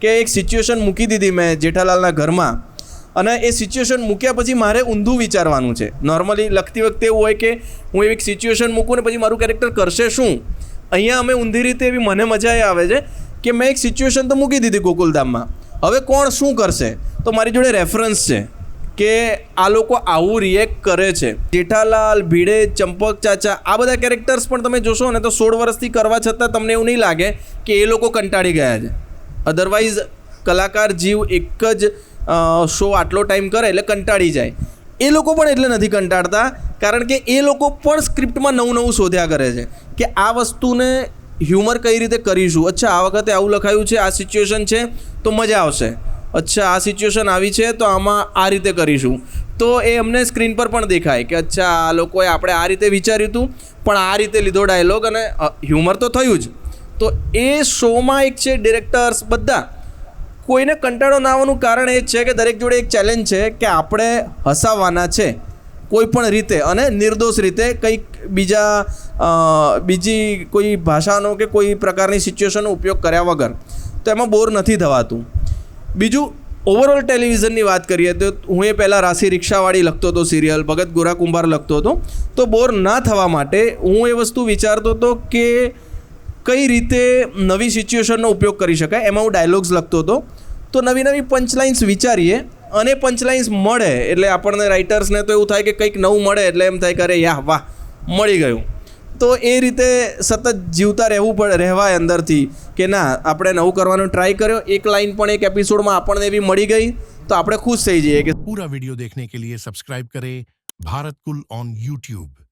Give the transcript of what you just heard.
કે એક સિચ્યુએશન મૂકી દીધી મેં જેઠાલાલના ઘરમાં અને એ સિચ્યુએશન મૂક્યા પછી મારે ઊંધું વિચારવાનું છે. નોર્મલી લખતી વખતે એવું હોય કે હું એવી સિચ્યુએશન મૂકું ને પછી મારું કેરેક્ટર કરશે શું? અહીંયા અમે ઊંધી રીતે એવી મને મજા એ આવે છે કે મેં એક સિચ્યુએશન તો મૂકી દીધી ગોકુલધામમાં. હવે કોણ શું કરશે? તો મારી જોડે રેફરન્સ છે કે આ લોકો આવું રિએક્ટ કરે છે. જેઠાલાલ, ભીડે, ચંપક ચાચા, આ બધા કેરેક્ટર્સ પણ તમે જોશો ને તો સોળ વર્ષથી કરવા છતાં તમને એવું નહીં લાગે કે એ લોકો કંટાળી ગયા છે. અધરવાઇઝ કલાકાર જીવ એક જ શો આટલો ટાઈમ કરે એટલે કંટાળી જાય. એ લોકો પણ એટલે નથી કંટાળતા, કારણ કે એ લોકો પણ સ્ક્રિપ્ટમાં નવું નવું શોધ્યા કરે છે કે આ વસ્તુને હ્યુમર કઈ રીતે કરીશું? અચ્છા, આ વખતે આવું લખાયું છે, આ સિચ્યુએશન છે, તો મજા આવશે. અચ્છા, આ સિચ્યુએશન આવી છે, તો આમાં આ રીતે કરીશું. તો એ અમને સ્ક્રીન પર પણ દેખાય કે અચ્છા, આ લોકોએ આપણે આ રીતે વિચાર્યું હતું, પણ આ રીતે લીધો ડાયલોગ અને હ્યુમર તો થયું જ. તો એ શોમાં એક છે ડિરેક્ટર્સ બધા. કોઈને કંટાળો ના આવવાનું કારણ એ છે કે દરેક જોડે એક ચેલેન્જ છે કે આપણે હસાવવાના છે, કોઈ પણ રીતે અને નિર્દોષ રીતે કંઈક બીજા બીજી કોઈ ભાષાનો કે કોઈ પ્રકારની સિચ્યુએશનનો ઉપયોગ કર્યા વગર. તો એમાં બોર નથી થવાતું. બીજું ઓવરઓલ ટેલિવિઝનની વાત કરીએ તો હું એ પહેલાં રાશિ રિક્ષાવાળી લખતો હતો સિરિયલ ભગત ગોરા કુંભાર લખતો હતો. તો બોર ના થવા માટે હું એ વસ્તુ વિચારતો હતો કે કઈ રીતે નવી સિચ્યુએશનનો ઉપયોગ કરી શકાય, એમાં હું ડાયલોગ્સ લખતો હતો. તો નવી નવી પંચલાઇન્સ વિચારીએ અને પંચલાઇન્સ મળે એટલે આપણને રાઇટર્સને તો એવું થાય કે કંઈક નવું મળે એટલે એમ થાય કે અરે યાહ, વાહ, મળી ગયું. તો એ રીતે સતત જીવતા રહેવું પડે, રહેવાય અંદરથી કે ના, આપણે નવું કરવાનું ટ્રાય કર્યો, એક લાઈન પણ એક એપિસોડમાં આપણને એવી મળી ગઈ, તો આપણે ખુશ થઈ જઈએ કે પૂરા વિડિયો દેખને કે લીએ સબસ્ક્રાઇબ કરે ભારત કુલ ઓન યુટ્યુબ